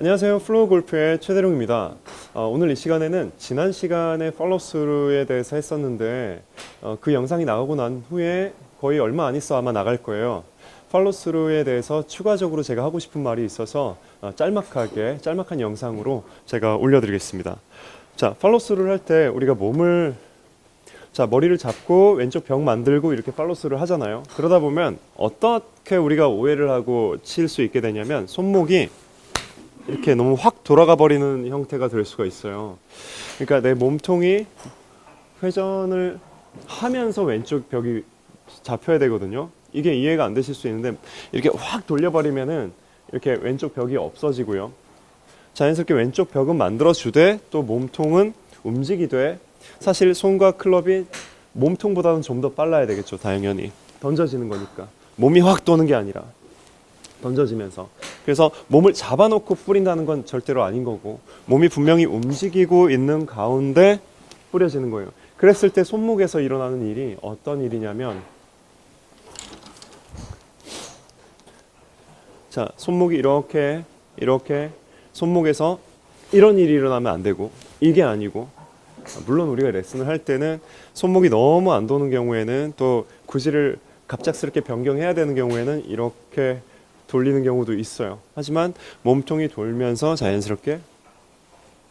안녕하세요. 플로우 골프의 최대룡입니다. 어, 오늘 이 시간에는 지난 시간에 팔로스루에 대해서 했었는데 어, 그 영상이 나오고 난 후에 거의 얼마 안 있어 아마 나갈 거예요. 팔로스루에 대해서 추가적으로 제가 하고 싶은 말이 있어서 어, 짤막하게 짤막한 영상으로 제가 올려드리겠습니다. 자, 팔로스루를 할 때 우리가 몸을 자 머리를 잡고 왼쪽 벽 만들고 이렇게 팔로스를 하잖아요. 그러다 보면 어떻게 우리가 오해를 하고 칠 수 있게 되냐면 손목이 이렇게 너무 확 돌아가 버리는 형태가 될 수가 있어요. 그러니까 내 몸통이 회전을 하면서 왼쪽 벽이 잡혀야 되거든요. 이게 이해가 안 되실 수 있는데 이렇게 확 돌려버리면은 이렇게 왼쪽 벽이 없어지고요. 자연스럽게 왼쪽 벽은 만들어 주되 또 몸통은 움직이되 사실 손과 클럽이 몸통보다는 좀 더 빨라야 되겠죠. 당연히 던져지는 거니까 몸이 확 도는 게 아니라 던져지면서 그래서 몸을 잡아놓고 뿌린다는 건 절대로 아닌 거고 몸이 분명히 움직이고 있는 가운데 뿌려지는 거예요. 그랬을 때 손목에서 일어나는 일이 어떤 일이냐면 자 손목이 이렇게 이렇게 손목에서 이런 일이 일어나면 안 되고 이게 아니고 물론 우리가 레슨을 할 때는 손목이 너무 안 도는 경우에는 또 구질을 갑작스럽게 변경해야 되는 경우에는 이렇게 돌리는 경우도 있어요. 하지만 몸통이 돌면서 자연스럽게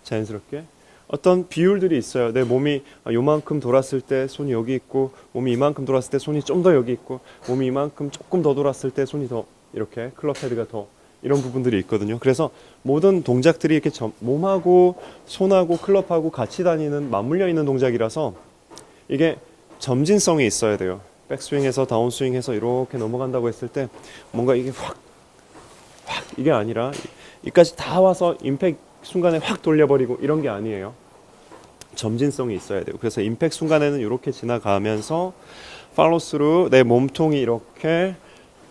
자연스럽게 어떤 비율들이 있어요. 내 몸이 요만큼 돌았을 때 손이 여기 있고 몸이 이만큼 돌았을 때 손이 좀 더 여기 있고 몸이 이만큼 조금 더 돌았을 때 손이 더 이렇게 클럽 헤드가 더 이런 부분들이 있거든요. 그래서 모든 동작들이 이렇게 점- 몸하고 손하고 클럽하고 같이 다니는 맞물려 있는 동작이라서 이게 점진성이 있어야 돼요. 백스윙에서 다운스윙해서 이렇게 넘어간다고 했을 때 뭔가 이게 확, 확 이게 아니라 이까지 다 와서 임팩 순간에 확 돌려버리고 이런 게 아니에요. 점진성이 있어야 돼요. 그래서 임팩 순간에는 이렇게 지나가면서 팔로스루 내 몸통이 이렇게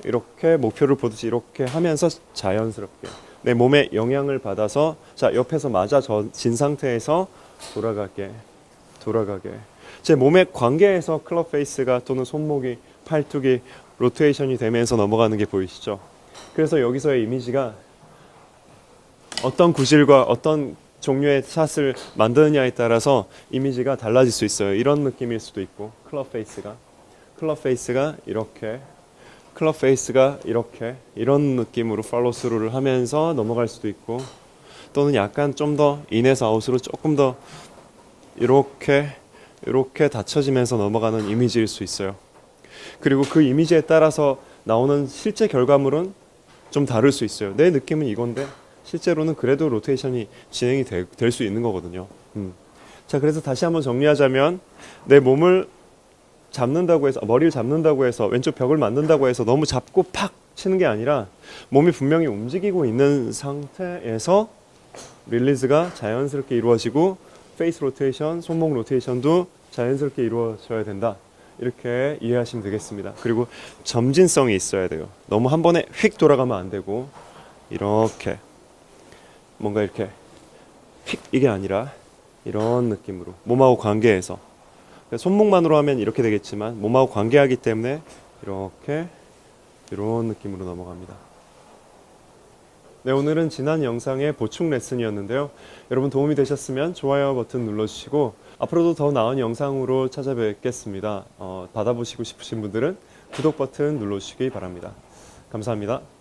이렇게 목표를 보듯이 이렇게 하면서 자연스럽게 내 몸에 영향을 받아서 자 옆에서 맞아 진 상태에서 돌아가게 돌아가게 제 몸의 관계에서 클럽 페이스가 또는 손목이 팔뚝이 로테이션이 되면서 넘어가는 게 보이시죠? 그래서 여기서의 이미지가 어떤 구질과 어떤 종류의 샷을 만드느냐에 따라서 이미지가 달라질 수 있어요. 이런 느낌일 수도 있고 클럽 페이스가 클럽 페이스가 이렇게 클럽 페이스가 이렇게 이런 느낌으로 팔로우 스루를 하면서 넘어갈 수도 있고 또는 약간 좀 더 인에서 아웃으로 조금 더 이렇게 이렇게 닫혀지면서 넘어가는 이미지일 수 있어요. 그리고 그 이미지에 따라서 나오는 실제 결과물은 좀 다를 수 있어요. 내 느낌은 이건데 실제로는 그래도 로테이션이 진행이 될 수 있는 거거든요. 음. 자, 그래서 다시 한번 정리하자면 내 몸을 잡는다고 해서 머리를 잡는다고 해서 왼쪽 벽을 만든다고 해서 너무 잡고 팍 치는 게 아니라 몸이 분명히 움직이고 있는 상태에서 릴리즈가 자연스럽게 이루어지고 페이스 로테이션, 손목 로테이션도 자연스럽게 이루어져야 된다. 이렇게 이해하시면 되겠습니다. 그리고 점진성이 있어야 돼요. 너무 한 번에 휙 돌아가면 안 되고 이렇게 뭔가 이렇게 휙 이게 아니라 이런 느낌으로 몸하고 관계해서 손목만으로 하면 이렇게 되겠지만 몸하고 관계하기 때문에 이렇게 이런 느낌으로 넘어갑니다. 네, 오늘은 지난 영상의 보충 레슨이었는데요. 여러분 도움이 되셨으면 좋아요 버튼 눌러주시고 앞으로도 더 나은 영상으로 찾아뵙겠습니다. 어, 받아보시고 싶으신 분들은 구독 버튼 눌러주시기 바랍니다. 감사합니다.